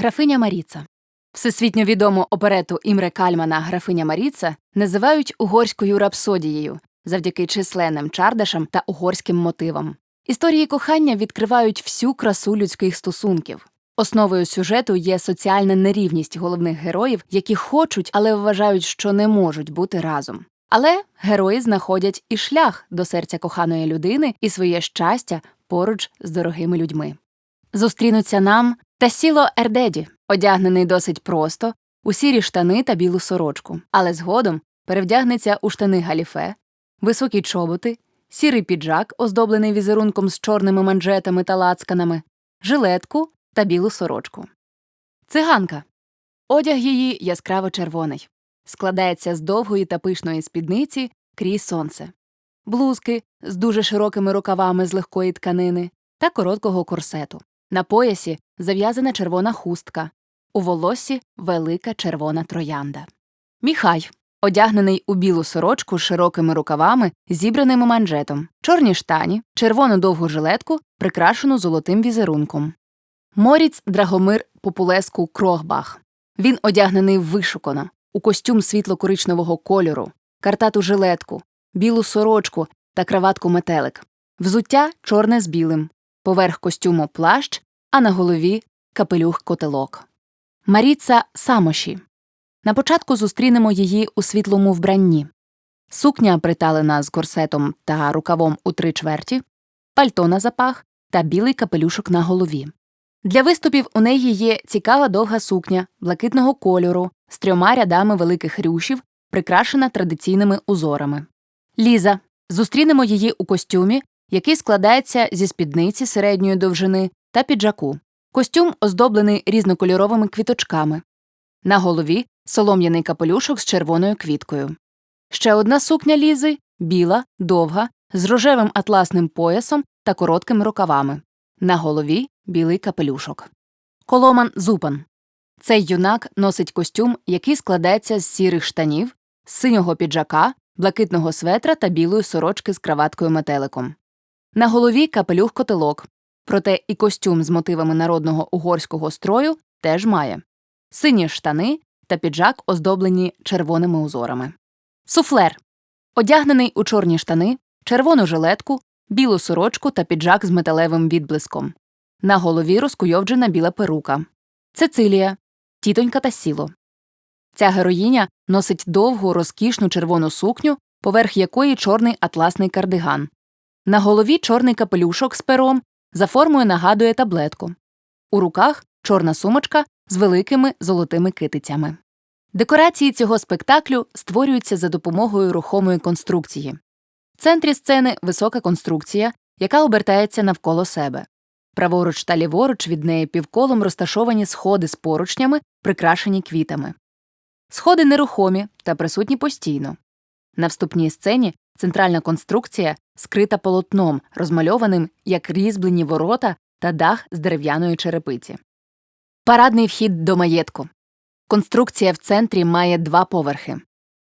Графиня Маріца. Всесвітньо відому оперету Імре Кальмана Графиня Маріца називають угорською рапсодією завдяки численним чардашам та угорським мотивам. Історії кохання відкривають всю красу людських стосунків. Основою сюжету є соціальна нерівність головних героїв, які хочуть, але вважають, що не можуть бути разом. Але герої знаходять і шлях до серця коханої людини і своє щастя поруч з дорогими людьми. Зустрінуться нам Тасіло Ердеді, одягнений досить просто, у сірі штани та білу сорочку, але згодом перевдягнеться у штани галіфе, високі чоботи, сірий піджак, оздоблений візерунком з чорними манжетами та лацканами, жилетку та білу сорочку. Циганка. Одяг її яскраво червоний, складається з довгої та пишної спідниці крізь сонце, блузки з дуже широкими рукавами з легкої тканини та короткого корсету. На поясі зав'язана червона хустка, у волоссі велика червона троянда. Міхай, одягнений у білу сорочку з широкими рукавами, зібраними манжетом, чорні штані, червону довгу жилетку, прикрашену золотим візерунком. Моріц Драгомир Популеску Крохбах. Він одягнений вишукано, у костюм світло-коричневого кольору, картату жилетку, білу сорочку та краватку метелик, взуття чорне з білим, поверх костюму плащ, а на голові капелюх котелок. Маріца Самоші. На початку зустрінемо її у світлому вбранні. Сукня приталена з корсетом та рукавом у три чверті, пальто на запах та білий капелюшок на голові. Для виступів у неї є цікава довга сукня блакитного кольору з трьома рядами великих рюшів, прикрашена традиційними узорами. Ліза. Зустрінемо її у костюмі, який складається зі спідниці середньої довжини та піджаку. Костюм оздоблений різнокольоровими квіточками. На голові солом'яний капелюшок з червоною квіткою. Ще одна сукня лізи біла, довга, з рожевим атласним поясом та короткими рукавами. На голові білий капелюшок. Коломан Зупан. Цей юнак носить костюм, який складається з сірих штанів, синього піджака, блакитного светра та білої сорочки з краваткою метеликом. На голові капелюх котелок, проте і костюм з мотивами народного угорського строю теж має сині штани та піджак, оздоблені червоними узорами. Суфлер одягнений у чорні штани, червону жилетку, білу сорочку та піджак з металевим відблиском. На голові розкуйовджена біла перука. Цецилія, тітонька та сіло. Ця героїня носить довгу розкішну червону сукню, поверх якої чорний атласний кардиган. На голові чорний капелюшок з пером, за формою нагадує таблетку. У руках чорна сумочка з великими золотими китицями. Декорації цього спектаклю створюються за допомогою рухомої конструкції. В центрі сцени висока конструкція, яка обертається навколо себе. Праворуч та ліворуч від неї півколом розташовані сходи з поручнями, прикрашені квітами. Сходи нерухомі та присутні постійно. На вступній сцені центральна конструкція скрита полотном, розмальованим як різьблені ворота та дах з дерев'яної черепиці. Парадний вхід до маєтку. Конструкція в центрі має два поверхи.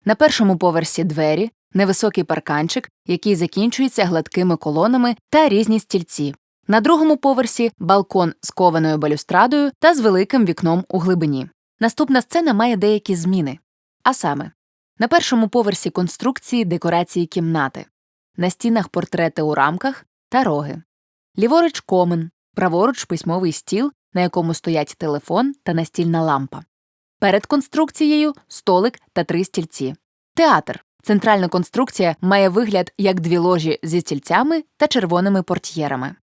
На першому поверсі двері, невисокий парканчик, який закінчується гладкими колонами та різні стільці. На другому поверсі балкон з кованою балюстрадою та з великим вікном у глибині. Наступна сцена має деякі зміни. А саме, на першому поверсі конструкції декорації кімнати, на стінах портрети у рамках та роги, ліворуч комен, праворуч письмовий стіл, на якому стоять телефон та настільна лампа. Перед конструкцією столик та три стільці. Театр. Центральна конструкція має вигляд як дві ложі зі стільцями та червоними портьєрами.